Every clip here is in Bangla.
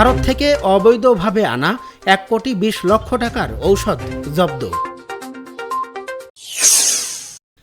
ভারত থেকে অবৈধভাবে আনা এক কোটি বিশ লক্ষ টাকার ঔষধ জব্দ।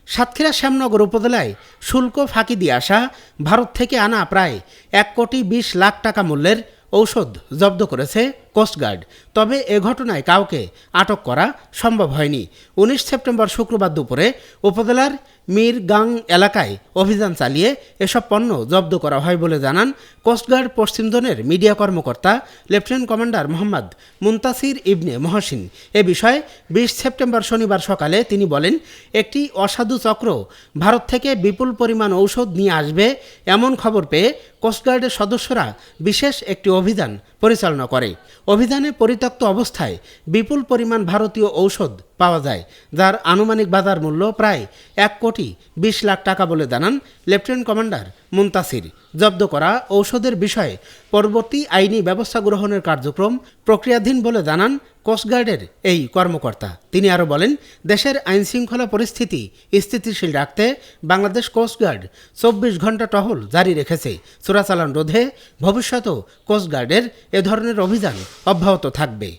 সাতক্ষীরা শ্যামনগর উপজেলায় শুল্ক ফাঁকি দিয়ে আসা ভারত থেকে আনা প্রায় এক কোটি বিশ লাখ টাকা মূল্যের ঔষধ জব্দ করেছে কোস্টগার্ড। তবে এ ঘটনায় কাউকে আটক করা সম্ভব হয়নি। উনিশ সেপ্টেম্বর শুক্রবার দুপুরে উপজেলার মীরগাং এলাকায় অভিযান চালিয়ে এসব পণ্য জব্দ করা হয় বলে জানান কোস্টগার্ড পশ্চিম জোনের মিডিয়া কর্মকর্তা লেফটেন্যান্ট কমান্ডার মোহাম্মদ মুন্তাসির ইবনে মহসিন। এ বিষয়ে বিশ সেপ্টেম্বর শনিবার সকালে তিনি বলেন, একটি অসাধু চক্র ভারত থেকে বিপুল পরিমাণ ঔষধ নিয়ে আসবে এমন খবর পেয়ে কোস্টগার্ডের সদস্যরা বিশেষ একটি অভিযান পরিচালনা করে। অভিযানে পরিত্যক্ত অবস্থায় বিপুল পরিমাণ ভারতীয় ঔষধ পাওয়া যায়, যার আনুমানিক বাজার মূল্য প্রায় এক কোটি বিশ লাখ টাকা বলে জানান লেফটেন্যান্ট কমান্ডার মুন্তাসির। জব্দ করা ঔষধের বিষয়ে পরবর্তী আইনি ব্যবস্থা গ্রহণের কার্যক্রম প্রক্রিয়াধীন বলে জানান কোস্টগার্ডের এই কর্মকর্তা। তিনি আরও বলেন, দেশের আইনশৃঙ্খলা পরিস্থিতি স্থিতিশীল রাখতে বাংলাদেশ কোস্টগার্ড চব্বিশ ঘণ্টা টহল জারি রেখেছে। চোরাচালান রোধে ভবিষ্যতেও কোস্টগার্ডের এ ধরনের অভিযান অব্যাহত থাকবে।